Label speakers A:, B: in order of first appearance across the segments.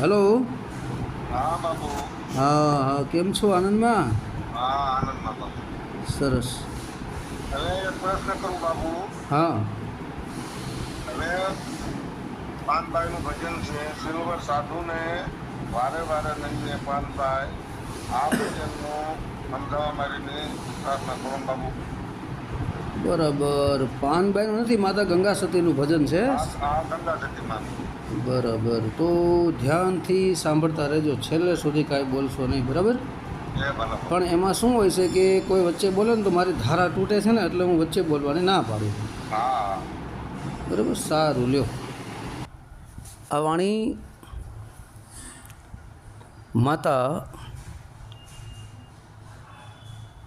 A: Hello
B: હા બાપુ.
A: હા હા કેમ છો આનંદમાં?
B: હા આનંદમાં બાપુ.
A: સરસ.
B: હવે પ્રશ્ન કરું બાપુ.
A: હા.
B: હવે પાનભાઈનું ભજન છે સિલ્વર સાધુને વારે વારે લઈને પાનભાઈ આ ભજનનું સમજાવવા મારીને પ્રાર્થના કરું બાપુ.
A: બરાબર. પાનભાઈનું નથી માતા ગંગા સતીનું ભજન છે?
B: ગંગા સતીમાં.
A: બરાબર. તો ધ્યાનથી સાંભળતા રહેજો. છેલ્લે સુધી કાંઈ બોલશો નહીં બરાબર? પણ એમાં શું હોય છે કે કોઈ વચ્ચે બોલે ને તો મારી ધારા તૂટે છે ને એટલે હું વચ્ચે બોલવાની ના પાડું.
B: હા.
A: બરાબર? સારું લ્યો. આ વાણી માતા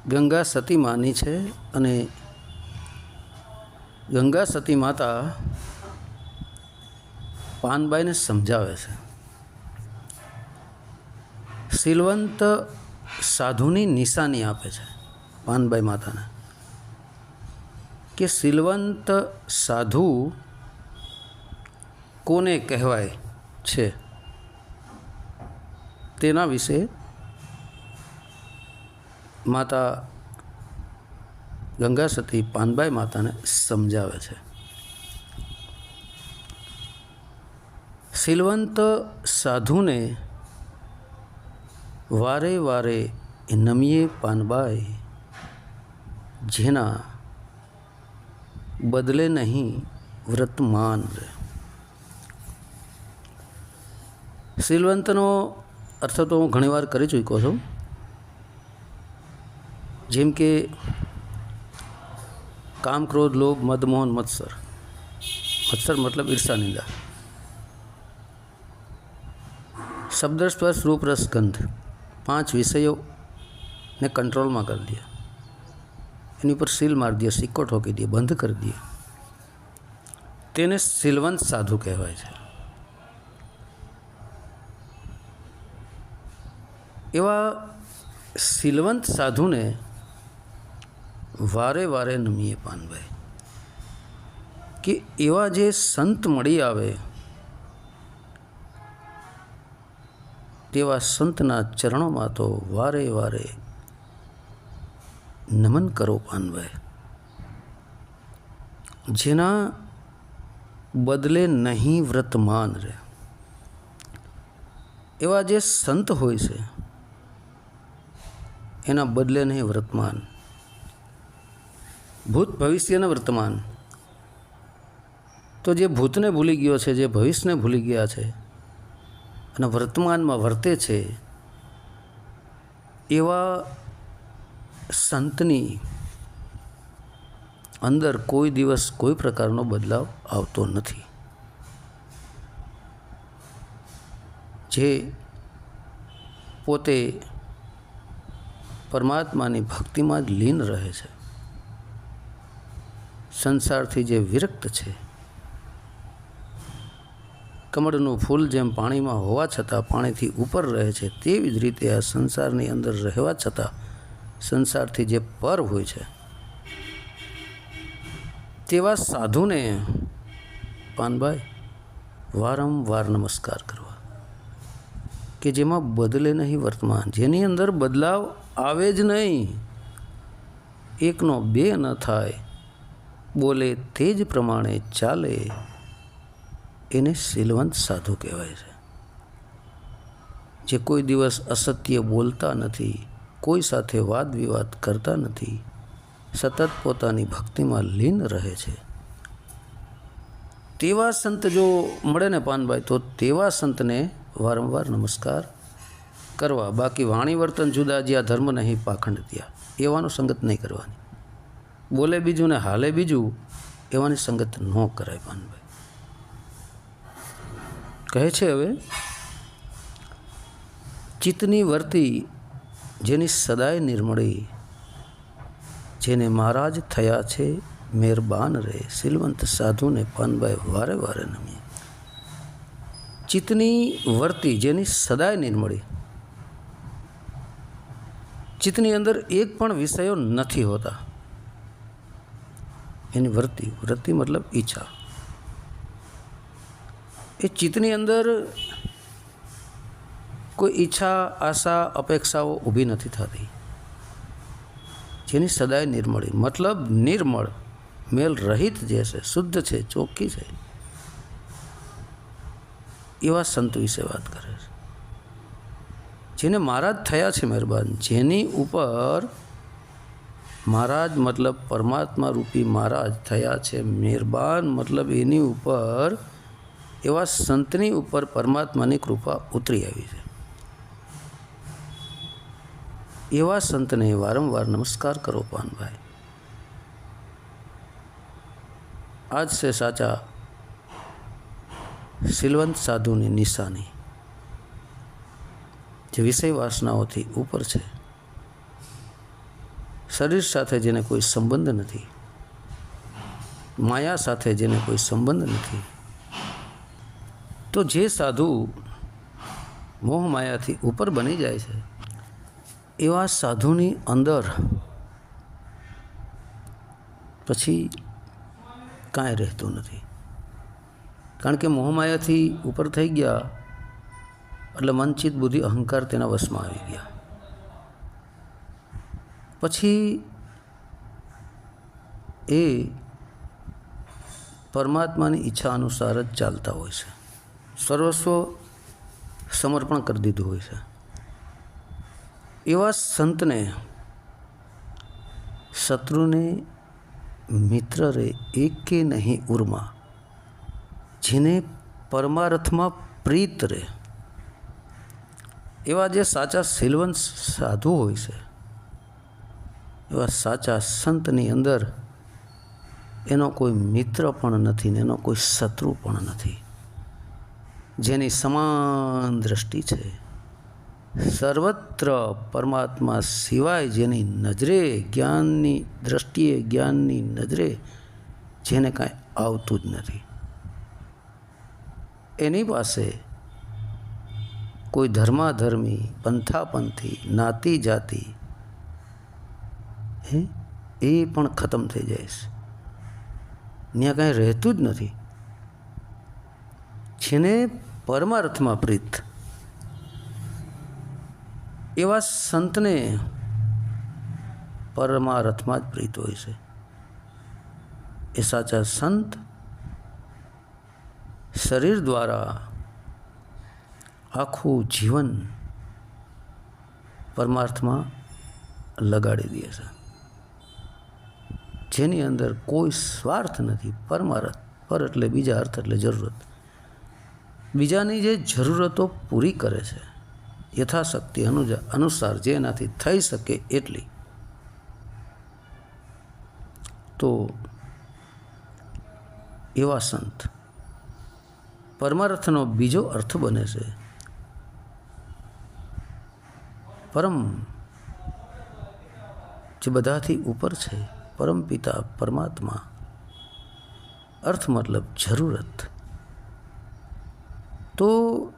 A: ગંગા સતી માની છે અને ગંગા સતી માતા પાનબાઈને સમજાવે છે. સિલવંત સાધુની નિશાની આપે છે પાનબાઈ માતાને કે સિલવંત સાધુ કોને કહેવાય છે? તેના વિશે માતા ગંગા સતી પાનબાઈ માતાને સમજાવે છે. સિલવંત સાધુને વારે વારે નમીએ પાનબાઈ જેના બદલે નહીં વ્રતમાન રહે સિલવંતનો અર્થ તો હું ઘણીવાર કરી ચૂક્યો છું. જેમ કે કામ ક્રોધ, લોભ મદમોહન મત્સર. મત્સર મતલબ ઈર્ષા, નિંદા. શબ્દ સ્પર્શ રૂપ રસ ગંધ પાંચ વિષયોને કંટ્રોલમાં કરી દે. એની ઉપર સીલ મારી દે, સિક્કો ઠોકી દે, બંધ કરી દે. તેને સિલવંત સાધુ કહેવાય છે. એવા સિલવંત સાધુને વારે વારે નમીએ પાનભાઈ. કે એવા જે સંત મળી આવે તેવા સંતના ચરણોમાં તો વારે વારે નમન કરો પાનભાઈ. જેના બદલે નહીં વ્રતમાન રહે. એવા જે સંત હોય છે, એના બદલે નહીં વર્તમાન. ભૂત ભવિષ્યને વર્તમાન. તો જે ભૂતને ભૂલી ગયો છે, જે ભવિષ્યને ભૂલી ગયા છે અને વર્તમાનમાં વર્તે છે, એવા સંતની અંદર કોઈ દિવસ કોઈ પ્રકારનો બદલાવ આવતો નથી. જે પોતે પરમાત્માની ભક્તિમાં જ લીન રહે છે. સંસારથી જે વિરક્ત છે કમળનું ફૂલ જેમ પાણીમાં હોવા છતાં પાણીથી ઉપર રહે છે, તેવી જ રીતે આ સંસારની અંદર રહેવા છતાં સંસારથી જે પર હોય છે. તેવા સાધુને પાનભાઈ, વારંવાર નમસ્કાર કરવા. કે જેમાં બદલે નહીં વર્તમાન, જેની અંદર બદલાવ આવે જ નહીં. એકનો બે ન થાય, બોલે તે જ પ્રમાણે ચાલે. એને શીલવંત સાધુ કહેવાય છે. જે કોઈ દિવસ અસત્ય બોલતા નથી, કોઈ સાથે વાદ વિવાદ કરતા નથી, સતત પોતાની ભક્તિમાં લીન રહે છે. તેવા સંત જો મળે ને પાનભાઈ, તો તેવા સંતને વારંવાર નમસ્કાર કરવા. બાકી વાણી વર્તન જુદા જ્યાં ધર્મ નહીં, પાખંડ ત્યાં. એવાનું સંગત નહીં કરવાની. બોલે બીજું ને હાલે બીજું, એવાની સંગત ન કરાય પાનભાઈ. કહે છે હવે, ચિત્તની વર્તી જેની સદાય નિર્મળી, જેને મહારાજ થયા છે, મહેરબાન રહે, સિલવંત સાધુને પાનભાઈ વારે વારે નમી. ચિત્તની વર્તી જેની સદાય નિર્મળી, ચિત્તની અંદર એક પણ વિષયો નથી હોતા. એની વૃત્તિ વૃત્તિ મતલબ ઈચ્છા. એ ચિત્તની અંદર કોઈ ઈચ્છા, આશા, અપેક્ષાઓ ઊભી નથી થતી. જેની સદાય નિર્મળી મતલબ નિર્મળ મેલ રહિત જે છે, શુદ્ધ છે, ચોખ્ખી છે, એવા સંત વિશે વાત કરે છે. જેને મહારાજ થયા છે મહેરબાન, જેની ઉપર મહારાજ મતલબ પરમાત્મા રૂપી મહારાજ થયા છે મહેરબાન, મતલબ એની ઉપર એવા સંતની ઉપર પરમાત્માની કૃપા ઉતરી આવી છે. એવા સંતને વારંવાર નમસ્કાર કરો પાનભાઈ. આજ છે સાચા સિલવંત સાધુની નિશાની. જે વિષય વાસનાઓથી ઉપર છે. શરીર સાથે જેને કોઈ સંબંધ નથી, માયા સાથે જેને કોઈ સંબંધ નથી તો જે સાધુ મોહ માયાથી ઉપર બની જાય છે, એવા સાધુની અંદર પછી કાંઈ રહેતું નથી. કારણ કે મોહમાયાથી ઉપર થઈ ગયા એટલે મનચિત બુદ્ધિ અહંકાર તેના વશમાં આવી ગયા. પછી એ પરમાત્માની ઈચ્છા અનુસાર જ ચાલતા હોય છે. સર્વસ્વ સમર્પણ કરી દીધું હોય છે. એવા સંતને શત્રુને મિત્ર રે એકે નહીં ઉર્મા, જેને પરમાર્થમાં પ્રીત રહે એવા જે સાચા સિલવંત સાધુ હોય છે, એવા સાચા સંતની અંદર એનો કોઈ મિત્ર પણ નથી ને એનો કોઈ શત્રુ પણ નથી. જેની સમાન દ્રષ્ટિ છે. સર્વત્ર પરમાત્મા સિવાય જેની નજરે જ્ઞાનની દ્રષ્ટિએ જ્ઞાનની નજરે જેને કાંઈ આવતું જ નથી. એની પાસે કોઈ ધર્માધર્મી, પંથાપંથી નાતી જાતિ હે, એ પણ ખતમ થઈ જાય છે. ત્યાં કાંઈ રહેતું જ નથી. જેને પરમાર્થમાં પ્રીત. એવા સંતને પરમાર્થમાં જ પ્રીત હોય છે. એ સાચા સંત શરીર દ્વારા આખું જીવન પરમાર્થમાં લગાડી દે છે. જેની અંદર કોઈ સ્વાર્થ નથી. પરમાર્થ, પર એટલે બીજા અર્થ એટલે જરૂરત. બીજાની જે જરૂરતો પૂરી કરે છે, યથાશક્તિ અનુજા, અનુસાર જે એનાથી થઈ શકે એટલી. તો એવા સંત પરમાર્થનો બીજો અર્થ બને છે, પરમ જે બધાથી ઉપર છે, પરમ પિતા, પરમાત્મા અર્થ મતલબ જરૂરત તો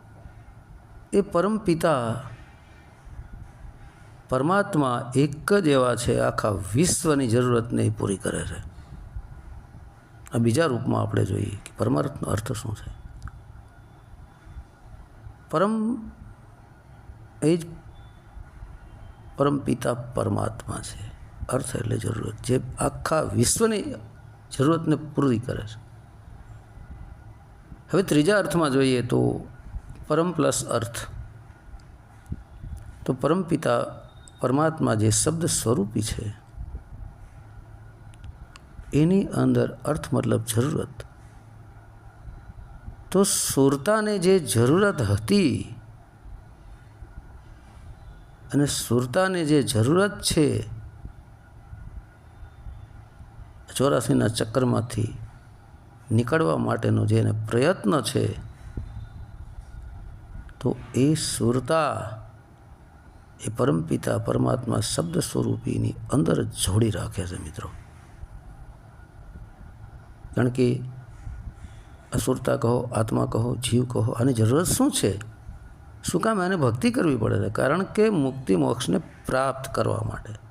A: એ પરમ પિતા પરમાત્મા એક જ એવા છે, આખા વિશ્વની જરૂરતને એ પૂરી કરે છે. આ બીજા રૂપમાં આપણે જોઈએ કે પરમાર્થનો અર્થ શું છે? પરમ, એ જ પરમ પિતા પરમાત્મા છે. અર્થ એટલે જરૂરત. જે આખા વિશ્વની જરૂરતને પૂરી કરે છે. હવે ત્રીજા અર્થમાં જોઈએ તો પરમ પ્લસ અર્થ. તો પરમપિતા પરમાત્મા જે શબ્દ સ્વરૂપી છે, એની અંદર અર્થ મતલબ જરૂરત. તો સુરતાને જે જરૂરત હતી અને સુરતાને જે જરૂરત છે, ચોરાસીના ચક્કરમાંથી નીકળવા માટેનો જે એને પ્રયત્ન છે, તો એ સુરતા, એ પરમપિતા પરમાત્મા શબ્દ સ્વરૂપીની અંદર જોડી રાખે છે મિત્રો. કારણ કે અસુરતા કહો, આત્મા કહો, જીવ કહો, આની જરૂરત શું છે? શું કામ એને ભક્તિ કરવી પડે છે? કારણ કે મુક્તિ મોક્ષને પ્રાપ્ત કરવા માટે.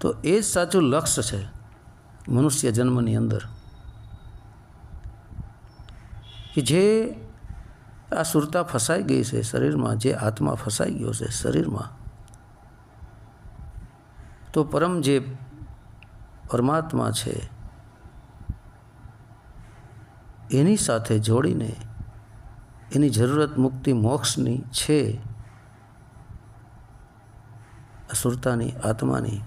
A: તો એ જ સાચું લક્ષ્ય છે મનુષ્ય જન્મની અંદર. કે જે આ સુરતા ફસાઈ ગઈ છે શરીરમાં, જે આત્મા ફસાઈ ગયો છે શરીરમાં, તો પરમ જે પરમાત્મા છે, એની સાથે જોડીને એની જરૂરત મુક્તિ મોક્ષની છે. અસુરતાની આત્માની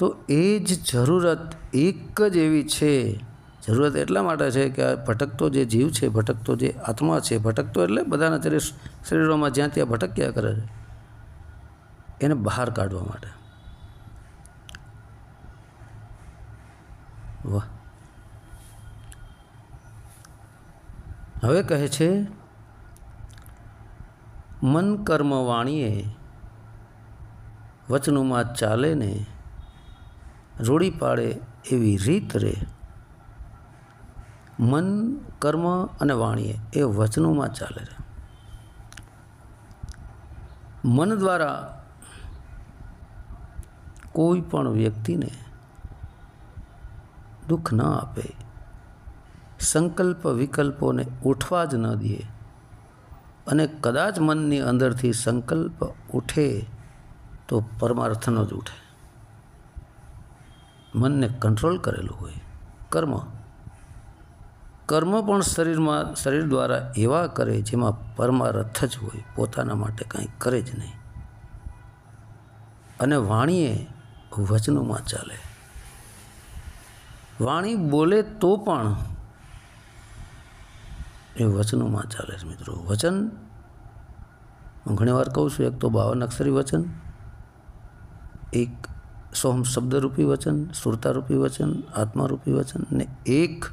A: તો એ જ જરૂરત એક જ એવી છે. જરૂરત એટલા માટે છે કે આ ભટકતો જે જીવ છે, ભટકતો જે આત્મા છે, ભટકતો એટલે બધાના અત્યારે શરીરોમાં જ્યાં ત્યાં ભટક્યા કરે છે. એને બહાર કાઢવા માટે. વાહ. હવે કહે છે, મન કર્મ વાણીએ, વચનોમાં ચાલે ને રૂડી પાડે એવી રીત રે. મન, કર્મ અને વાણીએ એ વચનોમાં ચાલે રે. મન દ્વારા કોઈ પણ વ્યક્તિને દુઃખ ન આપે, સંકલ્પ વિકલ્પોને ઉઠવા જ ન દે અને કદાચ મનની અંદરથી સંકલ્પ ઉઠે તો પરમાર્થનો જ ઉઠે. મનને કંટ્રોલ કરેલું હોય. કર્મ. કર્મ પણ શરીરમાં, શરીર દ્વારા એવા કરે જેમાં પરમારથ જ હોય, પોતાના માટે કાંઈ કરે જ નહીં. અને વાણીએ વચનોમાં ચાલે. વાણી બોલે તો પણ એ વચનોમાં ચાલે છે મિત્રો. વચન, હું ઘણીવાર કહું છું, એક તો બાવન અક્ષરી વચન, એક સોહમ શબ્દરૂપી વચન, સુરતારૂપી વચન, આત્મારૂપી વચન ને એક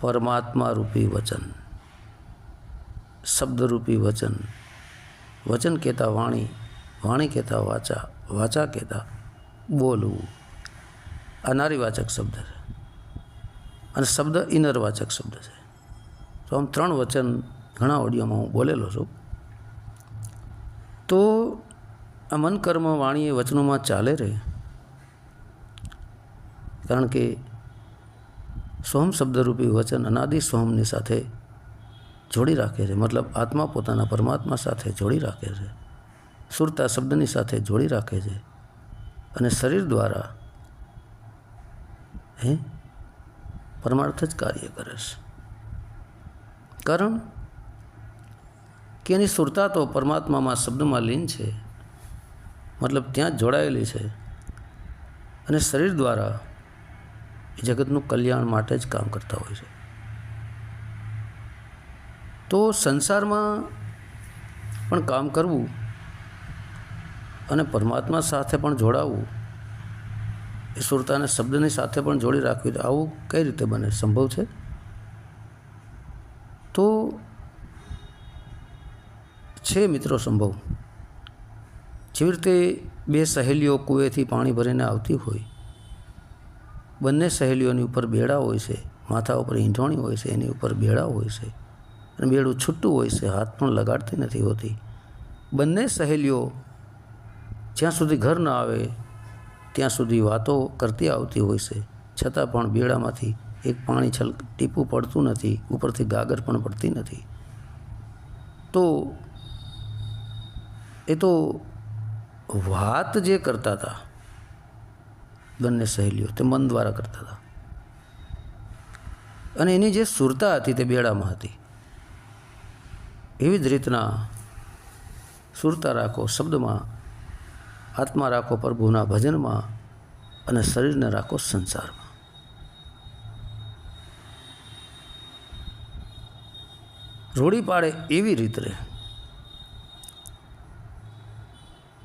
A: પરમાત્મારૂપી વચન. શબ્દરૂપી વચન. વચન કહેતા વાણી વાણી કહેતા વાચા વાચા કહેતા બોલવું. આ નારીવાચક શબ્દ છે. અને શબ્દ ઇનરવાચક શબ્દ છે. તો આમ ત્રણ વચન ઘણા ઓડિયોમાં હું બોલેલો છું. તો આ મન કર્મ વાણીએ વચનોમાં ચાલે રહે. કારણ કે સોહમ શબ્દરૂપી વચન અનાદિ સોહમની સાથે જોડી રાખે છે. મતલબ આત્મા પોતાના પરમાત્મા સાથે જોડી રાખે છે. સુરતા શબ્દની સાથે જોડી રાખે છે. અને શરીર દ્વારા હે પરમાર્થ જ કાર્ય કરે છે. કારણ કે એની સુરતા તો પરમાત્મામાં શબ્દમાં લીન છે. મતલબ ત્યાં જ જોડાયેલી છે. અને શરીર દ્વારા એ જગતનું કલ્યાણ માટે જ કામ કરતા હોય છે. તો સંસારમાં પણ કામ કરવું અને પરમાત્મા સાથે પણ જોડાવવું એ સુરતાને શબ્દની સાથે પણ જોડી રાખવી આવું કઈ રીતે બને? સંભવ છે? તો છે મિત્રો સંભવ. જેવી રીતે બે સહેલીઓ કૂએથી પાણી ભરીને આવતી હોય, બંને સહેલીઓની ઉપર બેડા હોય છે, માથા ઉપર ઈંઠોણી હોય છે, એની ઉપર બેડા હોય છે અને બેડું છૂટું હોય છે, હાથ પણ લગાડતી નથી હોતી. બંને સહેલીઓ જ્યાં સુધી ઘર ન આવે, ત્યાં સુધી વાતો કરતી આવતી હોય છે. છતાં પણ બેડામાંથી એક પાણી છલ ટીપું પડતું નથી, ઉપરથી ગાગર પણ પડતી નથી. તો એ તો વાત જે કરતા હતા, બંને સહેલીઓ, તે મન દ્વારા કરતા હતા. અને એની જે સુરતા હતી તે બેડામાં હતી. એવી જ રીતના સુરતા રાખો, શબ્દમાં આત્મા રાખો પ્રભુના ભજનમાં અને શરીરને રાખો સંસારમાં. રોડી પાડે એવી રીતે રહે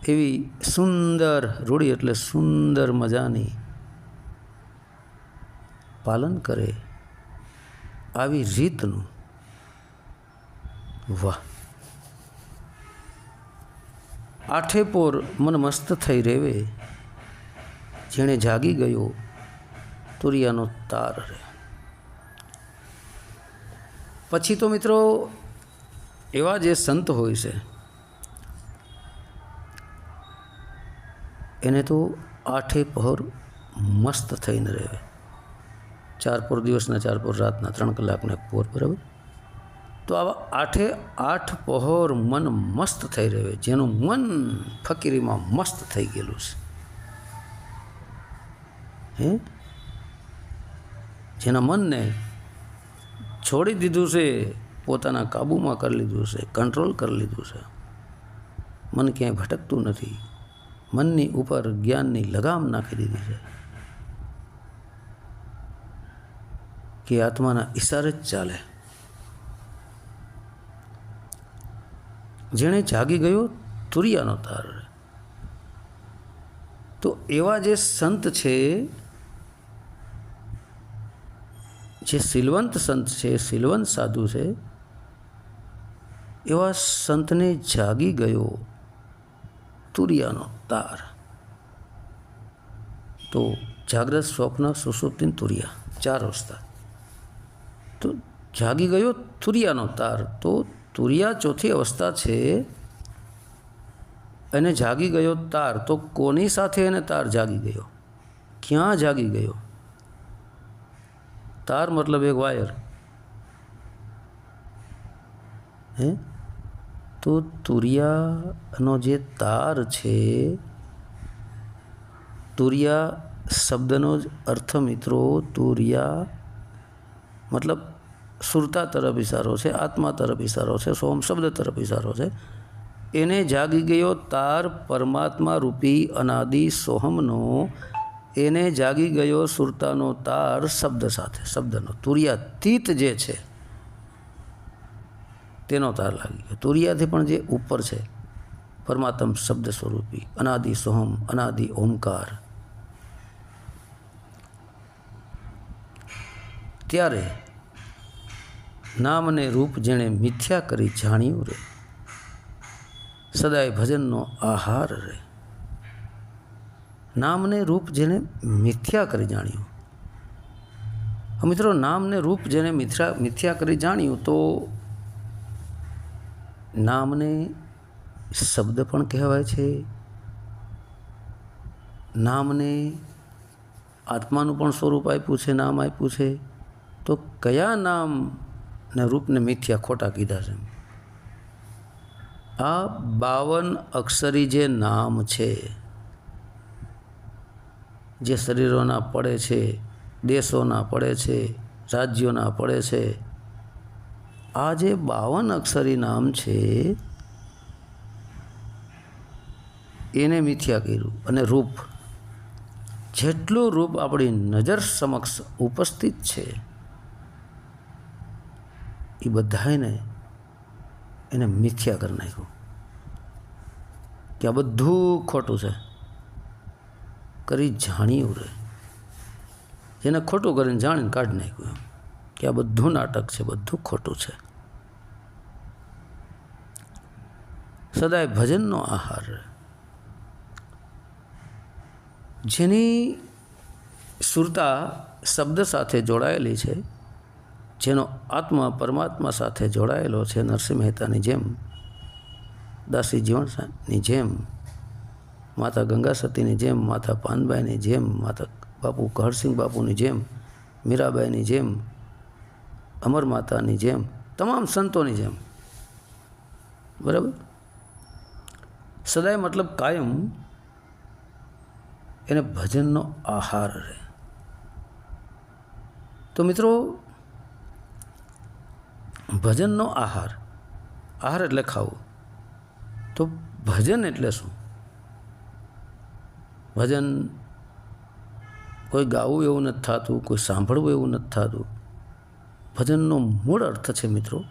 A: એવી સુંદર રૂઢી એટલે સુંદર મજાની પાલન કરે આવી રીતનું. વાહ. આઠે પોર મન મસ્ત થઈ રેવે. જેણે જાગી ગયો તુરિયાનો તાર રે. પછી તો મિત્રો એવા જે સંત હોય છે એને તો આઠે પહોર મસ્ત થઈને રહે. ચાર પોર દિવસના, ચાર પોર રાતના, ત્રણ કલાકના પોર બરાબર. તો આવા આઠે આઠ પહોર મન મસ્ત થઈ રહ્યું જેનું મન ફકીરીમાં મસ્ત થઈ ગયેલું છે. હે? જેના મનને છોડી દીધું છે, પોતાના કાબૂમાં કરી લીધું છે, કંટ્રોલ કરી લીધું છે. મન ક્યાંય ભટકતું નથી. મનની ઉપર જ્ઞાનની લગામ નાખી દીધી છે કે આત્માના ઈશારે જ ચાલે. જેણે જાગી ગયો, તુરિયાનો તાર તો એવા જે સંત છે, જે સિલવંત સંત છે, સિલવંત સાધુ છે, એવા સંતને જાગી ગયો તુરિયાનો તાર. તો જાગ્રત સ્વપ્ન સુસુપ્તિન તુરિયા, ચાર અવસ્થા તો જાગી ગયો તુરિયાનો તાર. તો તુરિયા ચોથી અવસ્થા છે, એને જાગી ગયો તાર. તો કોની સાથે એને તાર જાગી ગયો? ક્યાં જાગી ગયો? તાર મતલબ એક વાયર. હે? તો તુરિયાનો જે તાર છે, તુરિયા શબ્દનો જ અર્થ મિત્રો, તુરિયા મતલબ સુરતા તરફ ઇશારો છે, આત્મા તરફ ઇશારો છે, સોમ શબ્દ તરફ ઇશારો છે. એને જાગી ગયો તાર પરમાત્મા રૂપી અનાદિ સોહમનો, એને જાગી ગયો સુરતાનો તાર શબ્દ સાથે, શબ્દનો. તુરિયાતીત જે છે તેનો તાર લાગી ગયો. તુરિયાથી પણ જે ઉપર છે, પરમાત્મ શબ્દ સ્વરૂપી, અનાદિ સોહમ, અનાદિ ઓમકાર. ત્યારે નામ અને રૂપ જેણે મિથ્યા કરી જાણ્યું રે, સદાય ભજનનો આહાર રે. નામને રૂપ જેને મિથ્યા કરી જાણ્યું. મિત્રો, નામને રૂપ જેને મિથ્યા મિથ્યા કરી જાણ્યું તો નામને શબ્દ પણ કહેવાય છે. નામને આત્માનું પણ સ્વરૂપ આપ્યું છે, નામ આપ્યું છે. તો કયા નામ ને રૂપને મિથ્યા ખોટા કીધા છે? આ બાવન અક્ષરી જે નામ છે, જે શરીરોના પડે છે, દેશોના પડે છે, રાજ્યોના પડે છે આ જે બાવન અક્ષરી નામ છે, એને મિથ્યા કર્યું અને રૂપ. જેટલું રૂપ આપણી નજર સમક્ષ ઉપસ્થિત છે, એ બધાને એને મિથ્યા કરી નાખ્યું. કે આ બધું ખોટું છે. કરી જાણ્યું રે. જેને ખોટું કરીને જાણીને કાઢી નાખ્યું એમ. કે આ બધું નાટક છે, બધું ખોટું છે. સદાય ભજનનો આહાર જેની સુરતા શબ્દ સાથે જોડાયેલી છે, જેનો આત્મા પરમાત્મા સાથે જોડાયેલો છે, નરસિંહ મહેતાની જેમ, દાસી જીવણની જેમ, માતા ગંગા સતીની જેમ, માતા પાનબાઈની જેમ, માતા બાપુ કહરસિંહ બાપુની જેમ, મીરાબાઈની જેમ અમર માતાની જેમ, તમામ સંતોની જેમ. બરાબર? સદાય મતલબ કાયમ એને ભજનનો આહાર રહે. તો મિત્રો, ભજનનો આહાર આહાર એટલે ખાવું. તો ભજન એટલે શું? ભજન કોઈ ગાવું એવું નથી થતું, કોઈ સાંભળવું એવું નથી થતું. ભજનનો મૂળ અર્થ છે મિત્રો,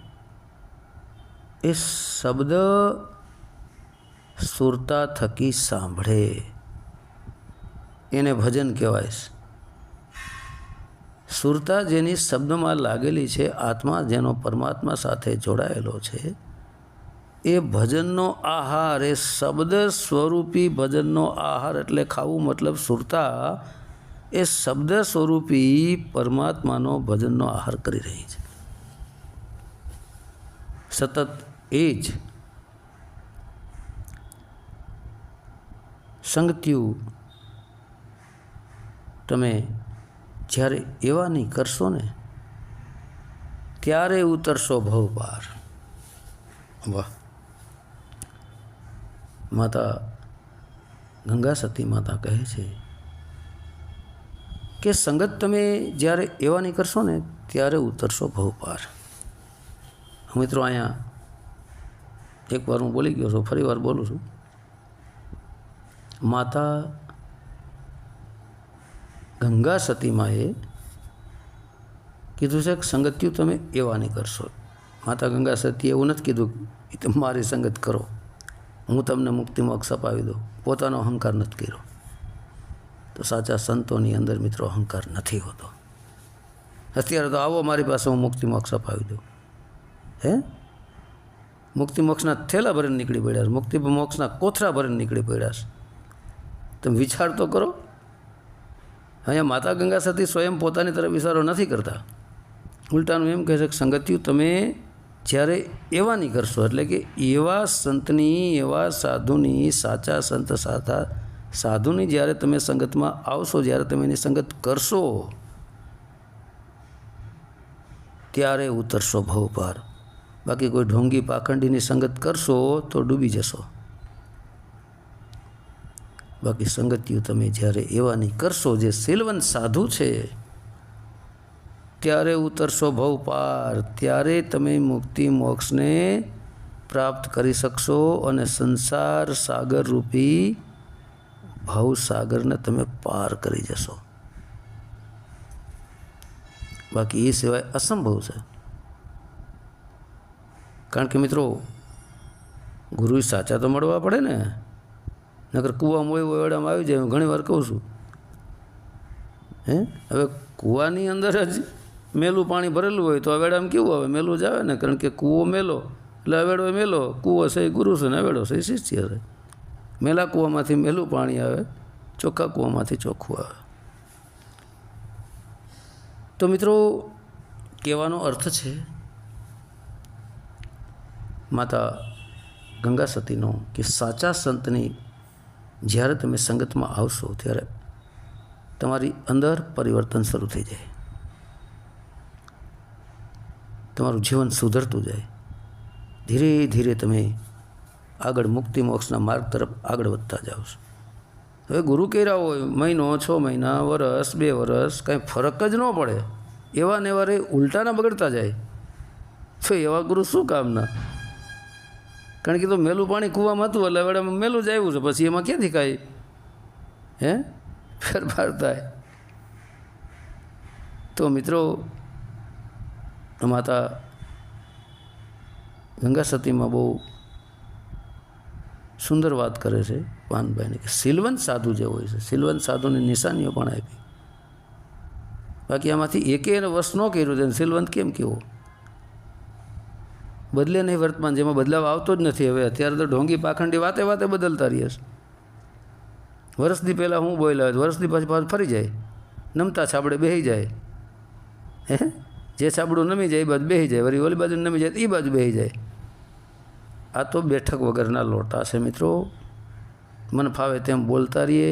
A: એ શબ્દ સુરતા થકી સાંભળે. એને ભજન કહેવાય સુરતા જેની શબ્દમાં લાગેલી છે, આત્મા જેનો પરમાત્મા સાથે જોડાયેલો છે, એ ભજનનો આહાર, એ શબ્દ સ્વરૂપી ભજનનો આહાર એટલે ખાવું મતલબ સુરતા એ શબ્દ સ્વરૂપી પરમાત્માનો ભજનનો આહાર કરી રહી છે. સતત એ જ સંગત્યુ તમે જ્યારે એવા નહીં કરશો ને, ત્યારે ઉતરશો ભવ પાર. વાહ. માતા ગંગા સતી માતા કહે છે કે સંગત તમે જ્યારે એવાની કરશો ને, ત્યારે ઉતરશો ભવ મિત્રો, અહીંયા એક વાર હું બોલી ગયો છું, ફરી વાર બોલું છું. માતા ગંગા સતીમાએ કીધું છે કે સંગતિયું તમે એવાની કરશો. માતા ગંગા સતીએ એવું નથી કીધું કે તમે મારી સંગત કરો. હું તમને મુક્તિ મોક્ષ અપાવી દઉં. પોતાનો અહંકાર નથી કર્યો. તો સાચા સંતોની અંદર મિત્રો અહંકાર નથી હોતો. અત્યારે તો આવો મારી પાસે હું મુક્તિ મોક્ષ અપાવી દઉં. હે? મુક્તિ મોક્ષના થેલા ભરીને નીકળી પડ્યા છે. મુક્તિ મોક્ષના કોથરા ભરીને નીકળી પડ્યા છે. તમે વિચાર તો કરો. અહીંયા માતા ગંગા સતી સ્વયં પોતાની તરફ વિચારો નથી કરતા. ઉલટાનું એમ કહે છે કે, સંગતિયું, તમે જ્યારે એવા નહીં કરશો એટલે કે એવા સંતની, એવા સાધુની, સાચા સંત, સાધા સાધુની જ્યારે તમે સંગતમાં આવશો, જ્યારે તમે એની સંગત કરશો, ત્યારે ઉતરશો ભવ પાર. બાકી કોઈ ઢોંગી પાખંડીની સંગત કરશો તો ડૂબી જશો. બાકી સંગતિઓ તમે જ્યારે એવાની કરશો, જે સિલવંત સાધુ છે, ત્યારે ઉતરશો ભવ પાર. ત્યારે તમે મુક્તિ મોક્ષને પ્રાપ્ત કરી શકશો અને સંસાર સાગર રૂપી ભવ સાગરને તમે પાર કરી જશો. બાકી એ સિવાય અસંભવ છે. કારણ કે મિત્રો ગુરુ સાચા તો મળવા પડે ને, નકર કૂવા મોય ઓયડામાં આવી જાય, હું ઘણી વાર કહું છું. હે? હવે કૂવાની અંદર જ મેલું પાણી ભરેલું હોય તો અવેડામાં કેવું આવે? મેલું જ આવે ને? કારણ કે કૂવો મેલો, એટલે અવેડો મેલો, કૂવો છે ગુરુ છે ને અવેડો છે શિષ્ય છે. મેલા કૂવામાંથી મેલું પાણી આવે, ચોખ્ખા કૂવામાંથી ચોખ્ખું આવે. તો મિત્રો, કહેવાનો અર્થ છે, માતા ગંગા સતીનો કે સાચા સંતની જ્યારે તમે સંગતમાં આવશો, ત્યારે તમારી અંદર પરિવર્તન શરૂ થઈ જાય. તમારું જીવન સુધરતું જાય. ધીરે ધીરે તમે આગળ મુક્તિ મોક્ષના માર્ગ તરફ આગળ વધતા જાઓ છો. હવે ગુરુ કર્યા હોય, મહિનો, છ મહિના, વરસ, બે વરસ, કાંઈ ફરક જ ન પડે. એવા ને એવા રે ઉલટાના બગડતા જાય. તો એવા ગુરુ શું કામના? કારણ કે તો મેલું પાણી કૂવામાં હતું, એટલે હવે મેલું જ આવ્યું છે. પછી એમાં ક્યાંથી કાંઈ હે? ફેરફાર થાય. તો મિત્રો, માતા ગંગા સતીમાં બહુ સુંદર વાત કરે છે પાનભાઈને કે સિલવંત સાધુ જે હોય છે, સિલવંત સાધુની નિશાનીઓ પણ આપી. બાકી આમાંથી એકે એને વશ ન કર્યું છે સિલવંત કેમ કેવો બદલે નહીં વર્તમાન જેમાં બદલાવ આવતો જ નથી. હવે અત્યારે તો ઢોંગી પાખંડી વાતે વાતે બદલતા રહીએ છે. વર્ષથી પહેલાં હું બોલ્યા વર્ષથી પછી પાછું ફરી જાય. નમતા છાબડે બેસી જાય. હે? જે છાબડું નમી જાય એ બાજુ બેસી જાય. વળી ઓલી બાજુ નમી જાય એ બાજુ બેસી જાય. આ તો બેઠક વગરના લોટા છે મિત્રો. મન ફાવે તેમ બોલતા રહીએ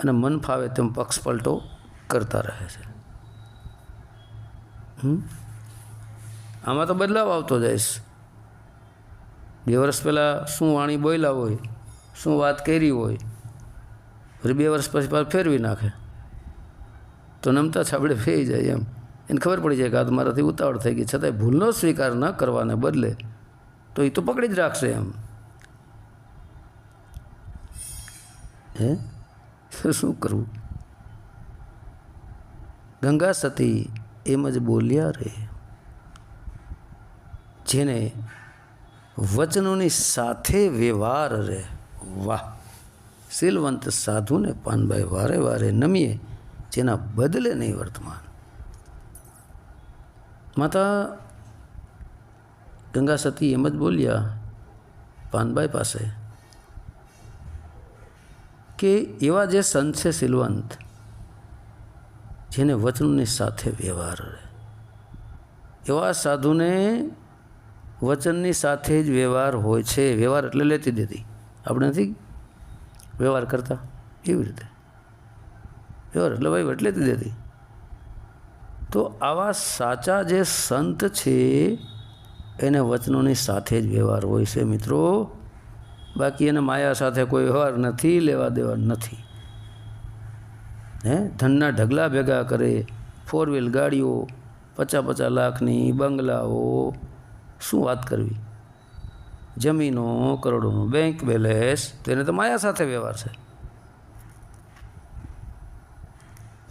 A: અને મન ફાવે તેમ પક્ષ પલટો કરતા રહે છે. આમાં તો બદલાવ આવતો જઈશ બે વર્ષ પહેલાં શું વાણી બોલ્યા હોય, શું વાત કરી હોય ફરી બે વર્ષ પછી પાછું ફેરવી નાખે. તો નમતા છાબડે ફેરી જાય એમ. એને ખબર પડી જાય કે આ મારાથી ઉતાવળ થઈ ગઈ. છતાંય ભૂલનો સ્વીકાર ન કરવાને બદલે તો એ તો પકડી જ રાખશે એમ. હે? શું કરવું ગંગા સતી એમ જ બોલ્યા રે. જેને વચનોની સાથે વ્યવહાર રે. વાહ! શીલવંત સાધુને પાનભાઈ વારે વારે નમીએ જેના બદલે નહીં વર્તમાન. માતા ગંગા સતી એમ જ બોલ્યા પાનભાઈ પાસે. કે એવા જે સંત છે શીલવંત, જેને વચનોની સાથે વ્યવહાર રહે. એવા સાધુને વચનની સાથે જ વ્યવહાર હોય છે. વ્યવહાર એટલે લેતી દેતી. આપણે નથી વ્યવહાર કરતા? એવી રીતે? વ્યવહાર એટલે ભાઈ લેતી દેતી. તો આવા સાચા જે સંત છે એને વચનોની સાથે જ વ્યવહાર હોય છે મિત્રો. બાકી એને માયા સાથે કોઈ વ્યવહાર નથી, લેવા દેવા નથી. હે? ધનના ઢગલા ભેગા કરે ફોર વ્હીલ ગાડીઓ પચાસ પચાસ લાખની બંગલાઓ. શું વાત કરવી? જમીનો, કરોડોનું બેંક બેલેન્સ તેને તો માયા સાથે વ્યવહાર છે.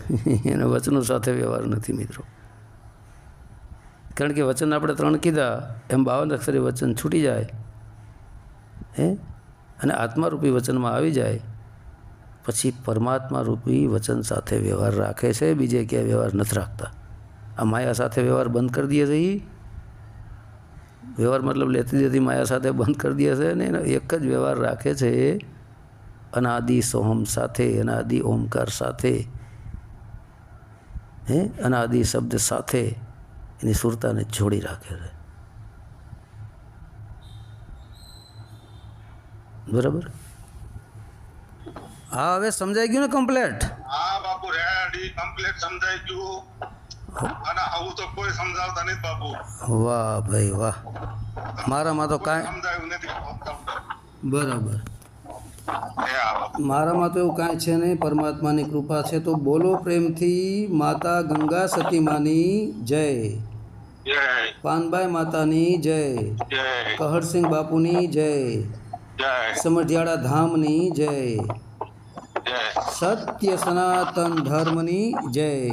A: એને વચનો સાથે વ્યવહાર નથી મિત્રો. કારણ કે વચન આપણે ત્રણ કીધા, એમ બાવન અક્ષરે વચન છૂટી જાય. હે? અને આત્મારૂપી વચનમાં આવી જાય. પછી પરમાત્મા રૂપી વચન સાથે વ્યવહાર રાખે છે, બીજે ક્યાંય વ્યવહાર નથી રાખતા. આ માયા સાથે વ્યવહાર બંધ કરી દઈએ છે ઈ? વ્યવહાર મતલબ લેતી દેતી માયા સાથે બંધ કરી દે છે ને? એનો એક જ વ્યવહાર રાખે છે અનાદિ સોહમ સાથે, અનાદિ ઓમકાર સાથે. હે? અનાદિ શબ્દ સાથે. એની સુરતાને જોડી રાખે છે. બરાબર? હા હવે સમજાઈ ગયું ને કમ્પ્લેટ
B: હા બાપુ રેડી કમ્પ્લેટ સમજાઈ ગયું. અને આવું તો કોઈ સમજાવતા નથી બાપુ.
A: વાહ ભાઈ વાહ. મારામાં તો કાંઈ
B: સમજાયું નથી.
A: બરાબર. મારામાં તો એવું કાંઈ છે નહીં પરમાત્માની કૃપા છે. તો બોલો પ્રેમથી માતા ગંગા સતીમાની જય.
B: પાનભાઈ
A: પાનબાઈ માતાની જય. કહરસિંહ બાપુની જય. સમઢિયાળા ધામની
B: જય.
A: સત્ય સનાતન ધર્મની જય.